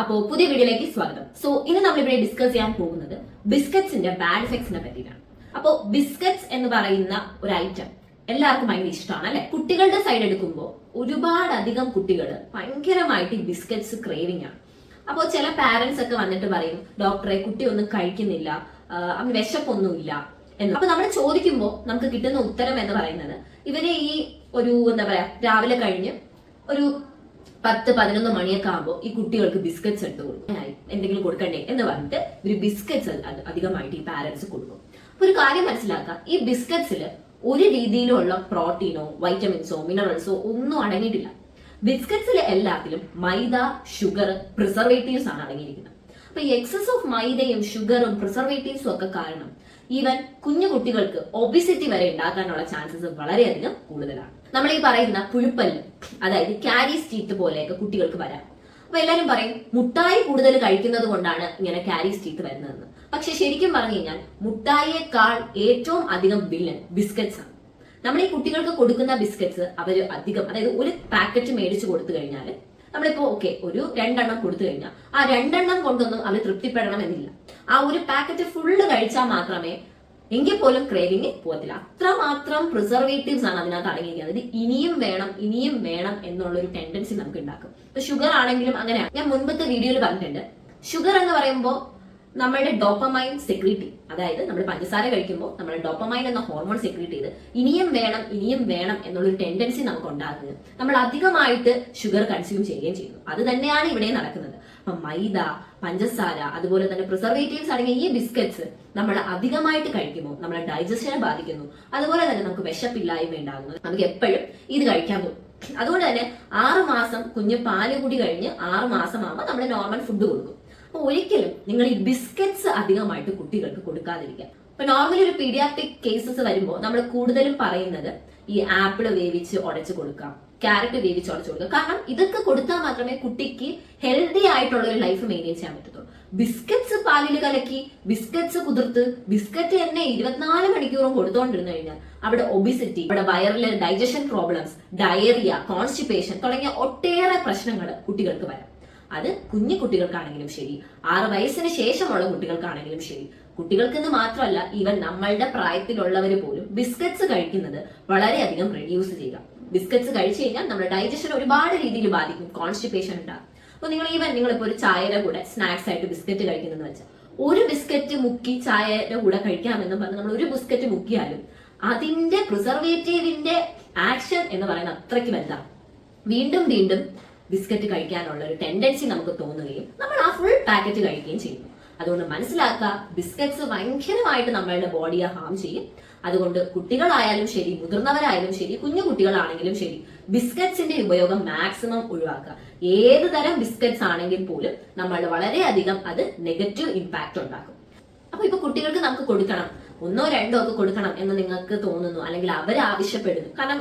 അപ്പോൾ പുതിയ വീഡിയോയിലേക്ക് സ്വാഗതം. സോ ഇന്ന് നമ്മൾ ഇവിടെ ഡിസ്കസ് ചെയ്യാൻ പോകുന്നത് ബിസ്ക്കറ്റ്സിന്റെ ബാഡ് എഫക്ട്സിനെ പറ്റിയിട്ടാണ്. അപ്പോൾ ബിസ്ക്കറ്റ്സ് എന്ന് പറയുന്ന ഒരു ഐറ്റം എല്ലാവർക്കും ഭയങ്കര ഇഷ്ടമാണ് അല്ലെ? കുട്ടികളുടെ സൈഡ് എടുക്കുമ്പോൾ ഒരുപാട് അധികം കുട്ടികൾ ഭയങ്കരമായിട്ട് ബിസ്ക്കറ്റ്സ് ക്രേവിംഗ് ആണ്. അപ്പോ ചില പാരന്റ്സ് ഒക്കെ വന്നിട്ട് പറയും ഡോക്ടറെ കുട്ടി ഒന്നും കഴിക്കുന്നില്ല അവന് വിശപ്പൊന്നുമില്ല. എന്ന്. അപ്പൊ നമ്മൾ ചോദിക്കുമ്പോൾ നമുക്ക് കിട്ടുന്ന ഉത്തരം എന്ന് പറയുന്നത് ഇവരെ ഈ ഒരു എന്താ പറയാ രാവിലെ കഴിഞ്ഞ് ഒരു പത്ത് പതിനൊന്ന് മണിയൊക്കെ ആകുമ്പോൾ ഈ കുട്ടികൾക്ക് ബിസ്ക്കറ്റ്സ് എടുത്ത് കൊടുക്കും. എന്തെങ്കിലും കൊടുക്കണ്ടേ എന്ന് പറഞ്ഞിട്ട് ഇവർ ബിസ്ക്കറ്റ്സ് അധികമായിട്ട് ഈ പാരന്റ്സ് കൊടുക്കും. അപ്പൊ ഒരു കാര്യം മനസ്സിലാക്കുക ഈ ബിസ്ക്കറ്റ്സിൽ ഒരു രീതിയിലുള്ള പ്രോട്ടീനോ വൈറ്റമിൻസോ മിനറൽസോ ഒന്നും അടങ്ങിയിട്ടില്ല. ബിസ്ക്കറ്റ്സിൽ എല്ലാത്തിലും മൈദ ഷുഗർ പ്രിസർവേറ്റീവ്സ് ആണ് അടങ്ങിയിരിക്കുന്നത്. അപ്പൊ എക്സസ് ഓഫ് മൈദയും ഷുഗറും പ്രിസർവേറ്റീവ്സും ഒക്കെ കാരണം ഈവൻ കുഞ്ഞു കുട്ടികൾക്ക് ഒബിസിറ്റി വരെ ഉണ്ടാക്കാനുള്ള ചാൻസസ് വളരെയധികം കൂടുതലാണ്. നമ്മൾ ഈ പറയുന്ന പുഴുപ്പല്ല് അതായത് കാരീസ് ടീത്ത് പോലെയൊക്കെ കുട്ടികൾക്ക് വരാം. അപ്പൊ എല്ലാരും പറയും മുട്ടായി കൂടുതൽ കഴിക്കുന്നത് കൊണ്ടാണ് ഇങ്ങനെ കാരീസ് ടീത്ത് വരുന്നതെന്ന്. പക്ഷെ ശരിക്കും പറഞ്ഞു കഴിഞ്ഞാൽ മുട്ടായിയേക്കാൾ ഏറ്റവും അധികം വില്ലൻ ബിസ്ക്കറ്റ്സ് ആണ്. നമ്മൾ ഈ കുട്ടികൾക്ക് കൊടുക്കുന്ന ബിസ്ക്കറ്റ്സ് അവർ അധികം അതായത് ഒരു പാക്കറ്റ് മേടിച്ച് കൊടുത്തു കഴിഞ്ഞാൽ നമ്മളിപ്പോ ഓക്കെ ഒരു രണ്ടെണ്ണം കൊടുത്തു കഴിഞ്ഞാൽ ആ രണ്ടെണ്ണം കൊണ്ടൊന്നും അവർ തൃപ്തിപ്പെടണം എന്നില്ല ആ ഒരു പാക്കറ്റ് ഫുള്ള് കഴിച്ചാൽ മാത്രമേ എങ്കിൽ പോലും ക്രേവിങ് പോകത്തില്ല. അത്രമാത്രം പ്രിസർവേറ്റീവ്സ് ആണ് അതിനകത്ത് അടങ്ങിയിരിക്കുന്നത്. അതായത് ഇനിയും വേണം ഇനിയും വേണം എന്നുള്ള ഒരു ടെൻഡൻസി നമുക്ക് ഉണ്ടാക്കും ഇപ്പൊ ഷുഗർ ആണെങ്കിലും അങ്ങനെയാണ്. ഞാൻ മുൻപത്തെ വീഡിയോയിൽ പറഞ്ഞിട്ടുണ്ട്. ഷുഗർ എന്ന് പറയുമ്പോൾ നമ്മുടെ ഡോപ്പമൈൻ സെക്രീറ്റി അതായത് നമ്മൾ പഞ്ചസാര കഴിക്കുമ്പോൾ നമ്മുടെ ഡോപ്പമൈൻ എന്ന ഹോർമോൺ സെക്രീറ്റ് ചെയ്ത് ഇനിയും വേണം ഇനിയും വേണം എന്നുള്ളൊരു ടെൻഡൻസി നമുക്ക് ഉണ്ടാകുന്നത് നമ്മൾ അധികമായിട്ട് ഷുഗർ കൺസ്യൂം ചെയ്യുകയും ചെയ്യുന്നു. അത് തന്നെയാണ് ഇവിടെ നടക്കുന്നത്. അപ്പൊ മൈദ പഞ്ചസാര അതുപോലെ തന്നെ പ്രിസർവേറ്റീവ്സ് അടങ്ങിയ ഈ ബിസ്ക്കറ്റ്സ് നമ്മൾ അധികമായിട്ട് കഴിക്കുമ്പോൾ നമ്മളെ ഡൈജഷനെ ബാധിക്കുന്നു. അതുപോലെ തന്നെ നമുക്ക് വിശപ്പില്ലായ്മ ഉണ്ടാകുന്നു. നമുക്ക് എപ്പോഴും ഇത് കഴിക്കാൻ പോകും അതുകൊണ്ട് തന്നെ ആറു മാസം കുഞ്ഞ് പാൽ കൂടി കഴിഞ്ഞ് ആറ് മാസം ആകുമ്പോൾ നമ്മൾ നോർമൽ ഫുഡ് കൊടുക്കും. അപ്പൊ ഒരിക്കലും നിങ്ങൾ ഈ ബിസ്ക്കറ്റ്സ് അധികമായിട്ട് കുട്ടികൾക്ക് കൊടുക്കാതിരിക്കുക. ഇപ്പൊ നോർമലി ഒരു പീഡിയാട്രിക് കേസസ് വരുമ്പോൾ നമ്മൾ കൂടുതലും പറയുന്നത് ഈ ആപ്പിൾ വേവിച്ച് ഉടച്ചു കൊടുക്കാം. ക്യാരറ്റ് വേവിച്ച് ഉടച്ചു കൊടുക്കുക കാരണം ഇതൊക്കെ കൊടുത്താൽ മാത്രമേ കുട്ടിക്ക് ഹെൽത്തി ആയിട്ടുള്ള ഒരു ലൈഫ് മെയിന്റെയിൻ ചെയ്യാൻ പറ്റത്തുള്ളൂ. ബിസ്ക്കറ്റ്സ് പാലിൽ കലക്കി ബിസ്ക്കറ്റ്സ് കുതിർത്ത് ബിസ്ക്കറ്റ് തന്നെ ഇരുപത്തിനാല് മണിക്കൂറും കൊടുത്തോണ്ടിരുന്നു കഴിഞ്ഞാൽ അവിടെ ഒബിസിറ്റി അവിടെ വയറിലെ ഡൈജഷൻ പ്രോബ്ലംസ് ഡയറിയ കോൺസ്റ്റിപ്പേഷൻ തുടങ്ങിയ ഒട്ടേറെ പ്രശ്നങ്ങൾ കുട്ടികൾക്ക് വരാം. അത് കുഞ്ഞു കുട്ടികൾക്കാണെങ്കിലും ശരി ആറ് വയസ്സിന് ശേഷമുള്ള കുട്ടികൾക്കാണെങ്കിലും ശരി. കുട്ടികൾക്കെന്ന് മാത്രമല്ല ഈവൻ നമ്മളുടെ പ്രായത്തിലുള്ളവർ പോലും ബിസ്ക്കറ്റ്സ് കഴിക്കുന്നത് വളരെയധികം റെഡ്യൂസ് ചെയ്യുക. ബിസ്ക്കറ്റ്സ് കഴിച്ചു കഴിഞ്ഞാൽ നമ്മുടെ ഡൈജഷൻ ഒരുപാട് രീതിയിൽ ബാധിക്കും കോൺസ്റ്റിപ്പേഷൻ ഉണ്ടാകും. അപ്പൊ നിങ്ങൾ ഈവൻ നിങ്ങൾ ഇപ്പോൾ ഒരു ചായയുടെ കൂടെ സ്നാക്സ് ആയിട്ട് ബിസ്ക്കറ്റ് കഴിക്കുന്നെന്ന് വെച്ചാൽ ഒരു ബിസ്ക്കറ്റ് മുക്കി ചായയുടെ കൂടെ കഴിക്കാമെന്ന് പറഞ്ഞ് നമ്മൾ ഒരു ബിസ്ക്കറ്റ് മുക്കിയാലും അതിന്റെ പ്രിസർവേറ്റീവിന്റെ ആക്ഷൻ എന്ന് പറയുന്നത് അത്രയ്ക്ക് വലുതാണ് വീണ്ടും വീണ്ടും ബിസ്ക്കറ്റ് കഴിക്കാനുള്ള ഒരു ടെൻഡൻസി നമുക്ക് തോന്നുകയും നമ്മൾ ആ ഫുൾ പാക്കറ്റ് കഴിക്കുകയും ചെയ്യുന്നു അതുകൊണ്ട് മനസ്സിലാക്കുക ബിസ്ക്കറ്റ്സ് ഭയങ്കരമായിട്ട് നമ്മളുടെ ബോഡിയെ ഹാം ചെയ്യും. അതുകൊണ്ട് കുട്ടികളായാലും ശരി മുതിർന്നവരായാലും ശരി കുഞ്ഞു കുട്ടികളാണെങ്കിലും ശരി ബിസ്ക്കറ്റ്സിന്റെ ഉപയോഗം മാക്സിമം ഒഴിവാക്കുക. ഏത് തരം ബിസ്ക്കറ്റ്സ് ആണെങ്കിൽ പോലും നമ്മൾ വളരെയധികം അത് നെഗറ്റീവ് ഇമ്പാക്റ്റ് ഉണ്ടാക്കും. അപ്പൊ ഇപ്പൊ കുട്ടികൾക്ക് നമുക്ക് കൊടുക്കണം. ഒന്നോ രണ്ടോ ഒക്കെ കൊടുക്കണം എന്ന് നിങ്ങൾക്ക് തോന്നുന്നു അല്ലെങ്കിൽ അവർ ആവശ്യപ്പെടുന്നു. കാരണം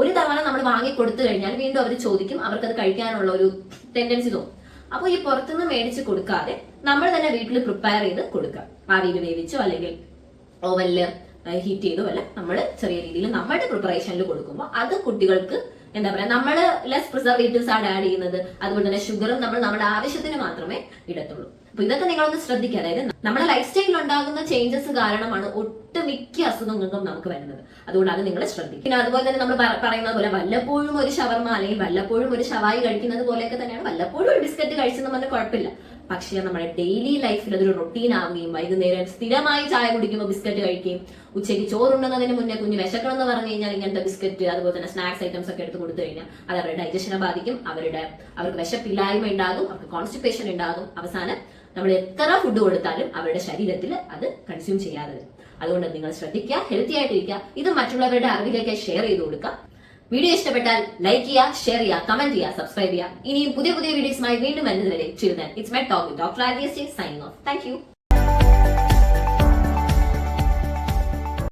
ഒരു തവണ നമ്മൾ വാങ്ങി കൊടുത്തു കഴിഞ്ഞാൽ വീണ്ടും അവർ ചോദിക്കും അവർക്ക് അത് കഴിക്കാനുള്ള ഒരു ടെൻഡൻസി തോന്നും. അപ്പോൾ ഈ പുറത്തുനിന്ന് മേടിച്ച് കൊടുക്കാതെ നമ്മൾ തന്നെ വീട്ടിൽ പ്രിപ്പയർ ചെയ്ത് കൊടുക്കാം ആവിയിൽ വേവിച്ചോ അല്ലെങ്കിൽ ഓവനിൽ ഹീറ്റ് ചെയ്തോ അല്ല നമ്മൾ ചെറിയ രീതിയിൽ നമ്മുടെ പ്രിപ്പറേഷനിൽ കൊടുക്കുമ്പോൾ അത് കുട്ടികൾക്ക് എന്താ പറയാ നമ്മൾ ലെസ് പ്രിസർവേറ്റീവ്സ് ആണ് ആഡ് ചെയ്യുന്നത്. അതുപോലെ തന്നെ ഷുഗറും നമ്മൾ നമ്മുടെ ആവശ്യത്തിന് മാത്രമേ ഇടത്തുള്ളൂ. അപ്പൊ ഇതൊക്കെ നിങ്ങളൊന്ന് ശ്രദ്ധിക്കുക. അതായത് നമ്മുടെ ലൈഫ് സ്റ്റൈലിൽ ഉണ്ടാകുന്ന ചേഞ്ചസ് കാരണമാണ് ഒട്ടുമിക്ക അസുഖങ്ങൾക്കും നമുക്ക് വരുന്നത്. അതുകൊണ്ട് അത് നിങ്ങൾ ശ്രദ്ധിക്കുക. പിന്നെ അതുപോലെ തന്നെ നമ്മൾ പറയുന്നത് പോലെ വല്ലപ്പോഴും ഒരു ഷവർമ അല്ലെങ്കിൽ വല്ലപ്പോഴും ഒരു ഷവായി കഴിക്കുന്നത് പോലെയൊക്കെ തന്നെയാണ് വല്ലപ്പോഴും ഒരു ബിസ്ക്കറ്റ് കഴിച്ചെന്ന് പറഞ്ഞാൽ കുഴപ്പമില്ല. പക്ഷേ നമ്മുടെ ഡെയിലി ലൈഫിൽ അതൊരു റൊട്ടീൻ ആവുകയും വൈകുന്നേരം സ്ഥിരമായി ചായ കുടിക്കുമ്പോൾ ബിസ്ക്കറ്റ് കഴിക്കുകയും ഉച്ചയ്ക്ക് ചോറുണ്ടെന്നതിന് മുന്നേ കുഞ്ഞ് വിശക്കണം എന്ന് പറഞ്ഞു കഴിഞ്ഞാൽ ഇങ്ങനത്തെ ബിസ്ക്കറ്റ് അതുപോലെ തന്നെ സ്നാക്സ് ഐറ്റംസ് ഒക്കെ എടുത്ത് കൊടുത്തു കഴിഞ്ഞാൽ അത് അവരുടെ ഡൈജഷനെ ബാധിക്കും. അവരുടെ അവർക്ക് വിശപ്പില്ലായ്മ ഉണ്ടാകും അവർക്ക് കോൺസ്റ്റിപ്പേഷൻ ഉണ്ടാകും. അവസാനം നമ്മൾ എത്ര ഫുഡ് കൊടുത്താലും അവരുടെ ശരീരത്തിൽ അത് കൺസ്യൂം ചെയ്യാതെ അതുകൊണ്ട് നിങ്ങൾ ശ്രദ്ധിക്കുക ഹെൽത്തി ആയിട്ടിരിക്കുക. ഇത് മറ്റുള്ളവരുടെ അറിവിലേക്ക് ഷെയർ ചെയ്ത് കൊടുക്കുക. വീഡിയോ ഇഷ്ടപ്പെട്ടാൽ ലൈക്ക് ചെയ്യുക ഷെയർ ചെയ്യുക കമന്റ് ചെയ്യുക സബ്സ്ക്രൈബ് ചെയ്യുക. ഇനിയും പുതിയ പുതിയ വീഡിയോസുമായി വീണ്ടും വരുന്നതുവരെ children it's my talk doctor R signing off thank you